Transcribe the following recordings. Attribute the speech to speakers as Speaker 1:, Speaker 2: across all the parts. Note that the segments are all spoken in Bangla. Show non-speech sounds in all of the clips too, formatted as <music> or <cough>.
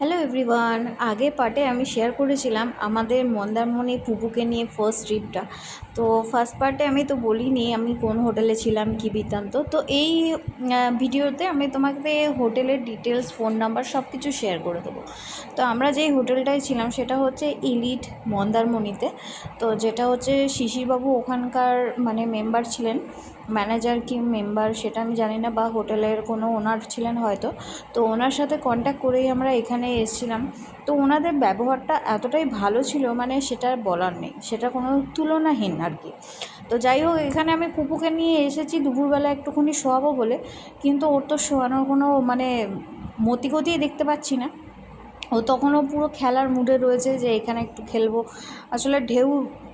Speaker 1: হ্যালো এভরিওয়ান আগে পার্টে আমি শেয়ার করেছিলাম আমাদের মন্দারমণি পুপুকে নিয়ে ফার্স্ট ট্রিপটা তো ফার্স্ট পার্টে আমি তো বলিনি, আমি কোন হোটেলে ছিলাম, কী বৃত্তান্ত। তো এই ভিডিওতে আমি তোমাকে হোটেলের ডিটেলস ফোন নাম্বার সব কিছু শেয়ার করে দেবো। তো আমরা যেই হোটেলটায় ছিলাম, সেটা হচ্ছে ইলিট মন্দারমণিতে। তো যেটা হচ্ছে শিশিরবাবু ওখানকার মানে মেম্বার ছিলেন ম্যানেজার কি মেম্বার সেটা আমি জানি না, বা হোটেলের কোনো ওনার ছিলেন হয়তো। তো ওনার সাথে কন্ট্যাক্ট করেই আমরা এখানে এসেছিলাম। তো ওনাদের ব্যবহারটা এতটাই ভালো ছিল মানে সেটা বলার নেই। সেটা কোনো তুলনাহীন আর কি তো যাই হোক, এখানে আমি কুপুকে নিয়ে এসেছি, দুপুরবেলা একটুখানি শোয়াবো বলে। কিন্তু ওর তো শোয়ানোর কোনো মানে মতিগতি দেখতে পাচ্ছি না। ও তখনও পুরো খেলার মুডে রয়েছে যে এখানে একটু খেলব। আসলে ঢেউ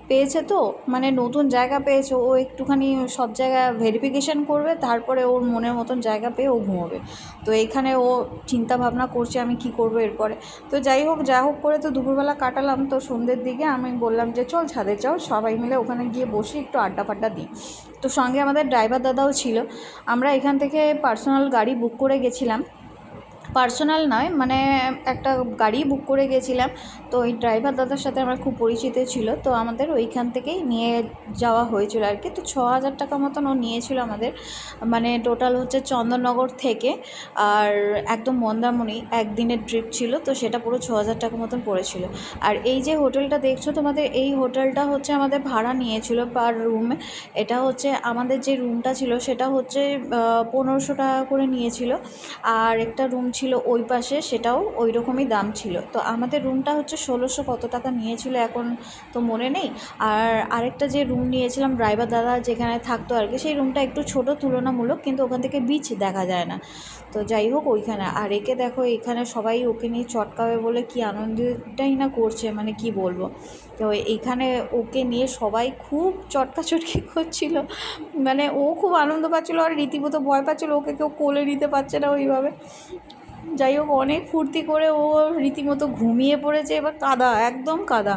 Speaker 1: পেয়েছে তো? মানে নতুন জায়গা পেয়েছে, ও একটুখানি সব জায়গা ভেরিফিকেশান করবে, তারপরে ওর মনের মতন জায়গা পেয়ে ও ঘুমোবে। তো এইখানে ও চিন্তা ভাবনা করছে আমি কি করব এরপরে। তো যাই হোক, যা হোক করে তো দুপুরবেলা কাটালাম তো সন্ধ্যের দিকে। আমি বললাম যে, চল ছাদে চল সবাই মিলে ওখানে গিয়ে বসে একটু আড্ডা ফাড্ডা দিই। তো সঙ্গে আমাদের ড্রাইভার দাদাও ছিল। আমরা এখান থেকে পার্সোনাল গাড়ি বুক করে গেছিলাম। পার্সোনাল নয় মানে একটা গাড়ি বুক করে গেছিলাম। তো ওই ড্রাইভার দাদার সাথে আমার খুব পরিচিত ছিল, তো আমাদের ওইখান থেকেই নিয়ে যাওয়া হয়েছিল আর কি তো ছ হাজার টাকা মতন ও নিয়েছিল আমাদের মানে টোটাল হচ্ছে চন্দননগর থেকে। আর একদম মন্দারমণি, একদিনের ট্রিপ ছিল, তো সেটা পুরো ছ হাজার টাকা মতন পড়েছিল। আর এই যে হোটেলটা দেখছ, তোমাদের এই হোটেলটা হচ্ছে আমাদের ভাড়া নিয়েছিল পার রুমে এটা হচ্ছে আমাদের যে রুমটা ছিল, সেটা হচ্ছে পনেরোশো টাকা করে নিয়েছিল। আর একটা রুম ছিল ওই পাশে, সেটাও ওই রকমই দাম ছিল। তো আমাদের রুমটা হচ্ছে ষোলোশো কত টাকা নিয়েছিল এখন তো মনে নেই। আর আরেকটা যে রুম নিয়েছিলাম ড্রাইভার দাদা যেখানে থাকতো আর কি, সেই রুমটা একটু ছোট, তুলনামূলক কিন্তু ওখান থেকে বিচ দেখা যায় না। তো যাই হোক ওইখানে। আর একে দেখো, এখানে সবাই ওকে নিয়ে চটকাবে বলে কি আনন্দটাই না করছে মানে কি বলব। তো এইখানে ওকে নিয়ে সবাই খুব চটকাচটকি করছিল। মানে ও খুব আনন্দ পাচ্ছিলো আর রীতিমতো ভয় পাচ্ছিলো, ওকে কেউ কোলে নিতে পারছে না ওইভাবে। যাই হোক, অনেক ফুর্তি করে ও রীতিমতো ঘুমিয়ে পড়েছে, এবার কাদা, একদম কাদা।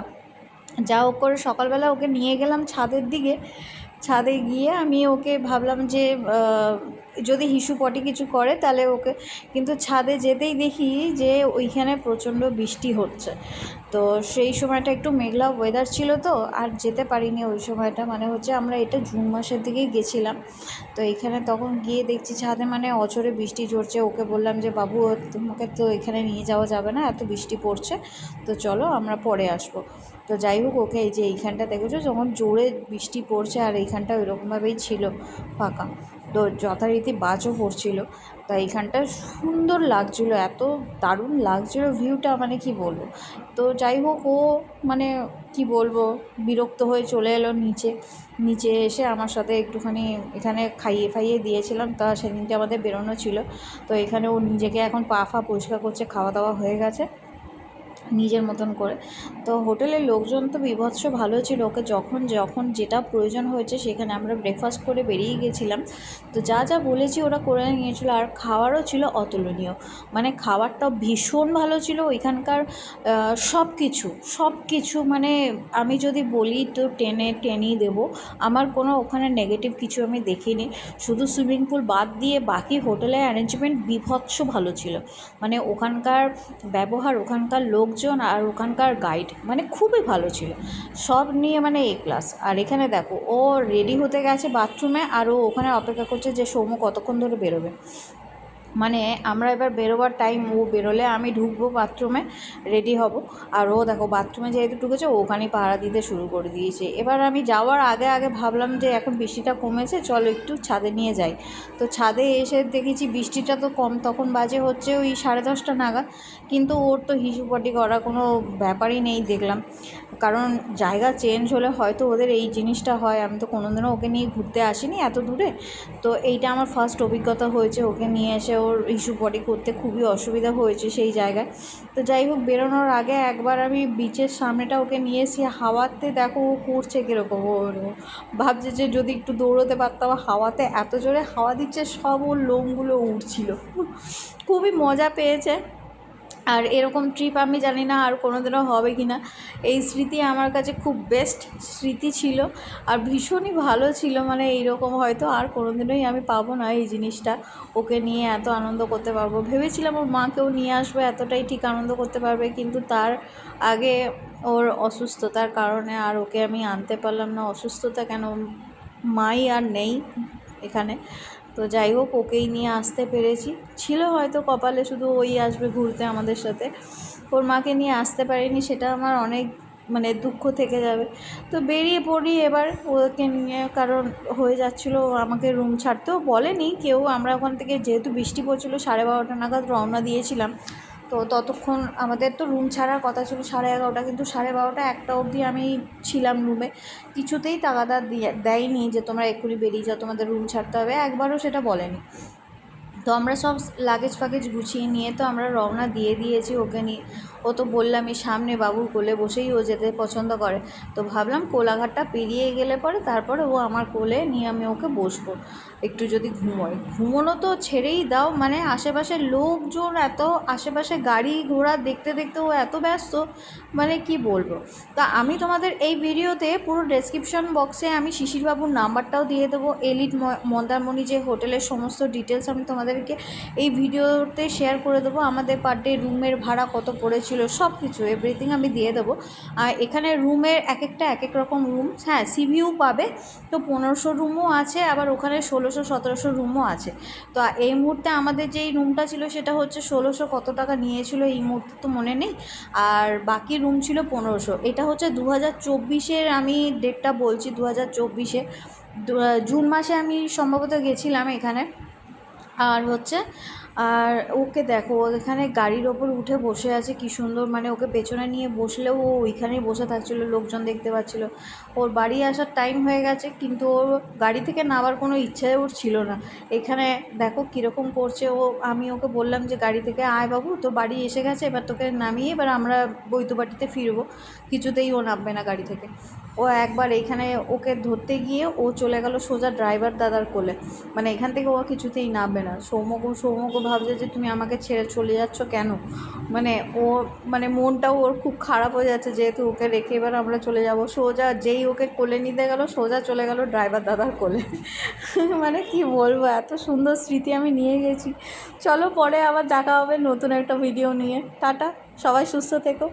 Speaker 1: যা হোক করে সকালবেলা ওকে নিয়ে গেলাম ছাদের দিকে। ছাদে গিয়ে আমি ওকে ভাবলাম যে যদি হিসু পটি কিছু করে, তাহলে ওকে, কিন্তু ছাদে যেতেই দেখি যে ওইখানে প্রচণ্ড বৃষ্টি হচ্ছে। তো সেই সময়টা একটু মেঘলা ওয়েদার ছিল তো, আর যেতে পারিনি ওই সময়টা। মানে হচ্ছে আমরা এটা জুন মাসের দিকেই গেছিলাম। তো এখানে তখন গিয়ে দেখছি ছাদে মানে অচরে বৃষ্টি ঝরছে। ওকে বললাম যে, বাবু, তোমাকে তো এখানে নিয়ে যাওয়া যাবে না, এত বৃষ্টি পড়ছে। তো চলো আমরা পরে আসব। তো যাই হোক, ওকে এই যে এইখানটা দেখেছ? যখন জোরে বৃষ্টি পড়ছে আর এইখানটা ওইরকমভাবেই ছিল ফাঁকা, তো যথারীতি বাজও পড়ছিল। তা এইখানটা সুন্দর লাগছিল, এত দারুণ লাগছিল ভিউটা মানে কি বলব? তো যাই হোক, ও মানে কি বলব, বিরক্ত হয়ে চলে এলো নিচে। নিচে এসে আমার সাথে একটুখানি এখানে খাইয়ে ফাইয়ে দিয়েছিলাম, তা সেদিনকে আমাদের বেরোনো ছিল। তো এখানে ও নিজেকে এখন পা ফা পরিষ্কার করছে খাওয়া দাওয়া হয়ে গেছে। নিজের মতন করে। তো হোটেলের লোকজন তো বিভৎস ভালো ছিল। ওকে যখন যখন যেটা প্রয়োজন হয়েছে সেখানে আমরা ব্রেকফাস্ট করে বেরিয়ে গেছিলাম। তো যা যা বলেছি ওরা করে নিয়েছিল। আর খাওয়ারও ছিল অতুলনীয়। মানে খাবারটাও ভীষণ ভালো ছিল। ওইখানকার সব কিছু সব কিছু মানে আমি যদি বলি তো টেনে, টেনেই দেবো। আমার কোনো ওখানে নেগেটিভ কিছু আমি দেখিনি। শুধু সুইমিং পুল বাদ দিয়ে বাকি হোটেলের অ্যারেঞ্জমেন্ট বিভৎস ভালো ছিল। মানে ওখানকার ব্যবহার, ওখানকার লোকজন আর ওখানকার গাইড মানে খুবই ভালো ছিল। সব নিয়ে মানে এ ক্লাস আর এখানে দেখো, ও রেডি হতে গেছে বাথরুমে আর ও ওখানে অপেক্ষা করছে যে সৌম্য কতক্ষণ ধরে বেরোবে। মানে আমরা এবার বেরোবার টাইম ও বেরোলে আমি ঢুকবো বাথরুমে রেডি হব। আর ও দেখো বাথরুমে যেহেতু ঢুকেছে, ও ওখানেই পাহারা দিতে শুরু করে দিয়েছে। এবার আমি যাওয়ার আগে আগে ভাবলাম যে এখন বৃষ্টিটা কমেছে, চলো একটু ছাদে নিয়ে যাই। তো ছাদে এসে দেখেছি বৃষ্টিটা তো কম, তখন বাজে হচ্ছে ওই সাড়ে দশটা নাগাদ। কিন্তু ওর তো হিসুপটি করা কোনো ব্যাপারই নেই দেখলাম। কারণ জায়গা চেঞ্জ হলে হয়তো ওদের এই জিনিসটা হয়। আমি তো কোনোদিনও ওকে নিয়ে ঘুরতে আসিনি এত দূরে। তো এইটা আমার ফার্স্ট অভিজ্ঞতা হয়েছে ওকে নিয়ে এসে ওর ইস্যু বডি করতে খুবই অসুবিধা হয়েছে সেই জায়গায়। তো যাই হোক, বেরোনোর আগে একবার আমি বিচের সামনেটা ওকে নিয়ে এসে হাওয়াতে দেখো ও করছে কীরকম। ভাবছে যে যদি একটু দৌড়োতে পারতাম, হাওয়াতে এত জোরে হাওয়া দিচ্ছে, সব ওর লোমগুলো উঠছিল খুবই মজা পেয়েছে। আর এরকম ট্রিপ আমি জানি না আর কোনো দিনও হবে কি না। এই স্মৃতি আমার কাছে খুব বেস্ট স্মৃতি ছিল আর ভীষণই ভালো ছিল। মানে এইরকম হয়তো আর কোনো দিনই আমি পাবো না এই জিনিসটা। ওকে নিয়ে এত আনন্দ করতে পারব। ভেবেছিলাম ওর মাকেও নিয়ে আসব, এতটাই ঠিক আনন্দ করতে পারবে। কিন্তু তার আগে ওর অসুস্থতার কারণে আর ওকে আমি আনতে পারলাম না। অসুস্থতা কেন? মাই আর নেই এখানে। তো যাই হোক, ওকেই নিয়ে আসতে পেরেছি। ছিল হয়তো কপালে শুধু ওই আসবে ঘুরতে আমাদের সাথে। ওর মাকে নিয়ে আসতে পারিনি, সেটা আমার অনেক মানে দুঃখ থেকে যাবে। তো বেরিয়ে পড়ি এবার ওকে নিয়ে, কারণ হয়ে যাচ্ছিল আমাকে রুম ছাড়তেও বলেনি। কেউ, আমরা ওখান থেকে যেহেতু বৃষ্টি পড়ছিলো, সাড়ে বারোটা নাগাদ রওনা দিয়েছিলাম। তো ততক্ষণ আমাদের তো রুম ছাড়ার কথা ছিল সাড়ে এগারোটা, কিন্তু সাড়ে বারোটা একটা অবধি আমি ছিলাম রুমে কিছুতেই তাগাদা দিয়ে, দেয়নি যে তোমরা এক্ষুনি বেরিয়ে যাও, তোমাদের রুম ছাড়তে হবে। একবারও সেটা বলেনি। তো আমরা সব লাগেজ ফাগেজ গুছিয়ে নিয়ে তো আমরা রওনা দিয়ে দিয়েছি ওকে নিয়ে। ও তো বললামই, সামনে বাবুর কোলে বসেই ও যেতে পছন্দ করে। তো ভাবলাম কোলাঘাটটা পেরিয়ে গেলে পরে তারপরে ও আমার কোলে নিয়ে আমি ওকে বসবো। একটু যদি ঘুমোয়। ঘুমোনো তো ছেড়েই দাও মানে আশেপাশের লোকজন এত, আশেপাশে গাড়ি ঘোড়া দেখতে দেখতে ও এত ব্যস্ত মানে কি বলব? তা আমি তোমাদের এই ভিডিওতে পুরো ডেসক্রিপশন বক্সে আমি শিশিরবাবুর নাম্বারটাও দিয়ে দেবো। এলিট মন্দারমণি যে হোটেলের সমস্ত ডিটেলস আমি তোমাদেরকে এই ভিডিওতে শেয়ার করে দেবো। আমাদের পার ডে রুমের ভাড়া কত পড়েছিল সব কিছু এভরিথিং আমি দিয়ে দেবো। আর এখানে রুমের এক একটা এক এক রকম রুম হ্যাঁ সিভিউ পাবে, তো পনেরোশো রুমও আছে, আবার ওখানে ষোলোশো, সতেরোশো রুমও আছে। তো এই মুহূর্তে আমাদের যেই রুমটা ছিল, সেটা হচ্ছে ষোলোশো কত টাকা নিয়েছিল, এই মুহূর্তে তো মনে নেই। আর বাকি রুম ছিল পনেরোশো। এটা হচ্ছে দু হাজার চব্বিশের আমি ডেটটা বলছি দু হাজার চব্বিশে জুন মাসে আমি সম্ভবত গেছিলাম এখানে। আর হচ্ছে আর ওকে দেখো এখানে গাড়ির ওপর উঠে বসে আছে, কি সুন্দর মানে ওকে পেছনে নিয়ে বসলেও ও ওইখানেই বসে থাকছিলো, লোকজন দেখতে পাচ্ছিল। ওর বাড়ি আসার টাইম হয়ে গেছে, কিন্তু ওর গাড়ি থেকে নামার কোনো ইচ্ছে ওর ছিল না। এখানে দেখো কীরকম করছে ও, আমি ওকে বললাম যে, গাড়ি থেকে আয় বাবু তো বাড়ি এসে গেছে, এবার তোকে নামিয়ে এবার আমরা বৈতবাটিতে ফিরবো। কিছুতেই ও নামবে না গাড়ি থেকে। ও একবার এখানে ওকে ধরতে গিয়ে ও চলে গেল সোজা ড্রাইভার দাদার কোলে। মানে এখান থেকে ও কিছুতেই নামবে না। সৌমক সৌমক ভাবছে যে তুমি আমাকে ছেড়ে চলে যাচ্ছ কেন? মানে ও মানে মনটাও ওর খুব খারাপ হয়ে যাচ্ছে যেহেতু ওকে রেখে এবার আমরা চলে যাব। সোজা যেই ওকে কোলে নিতে গেল, সোজা চলে গেল ড্রাইভার দাদার কোলে। <laughs> মানে কি বলব, এত সুন্দর স্মৃতি আমি নিয়ে গেছি। চলো পরে আবার দেখা হবে নতুন একটা ভিডিও নিয়ে। টাটা, সবাই সুস্থ থেকো।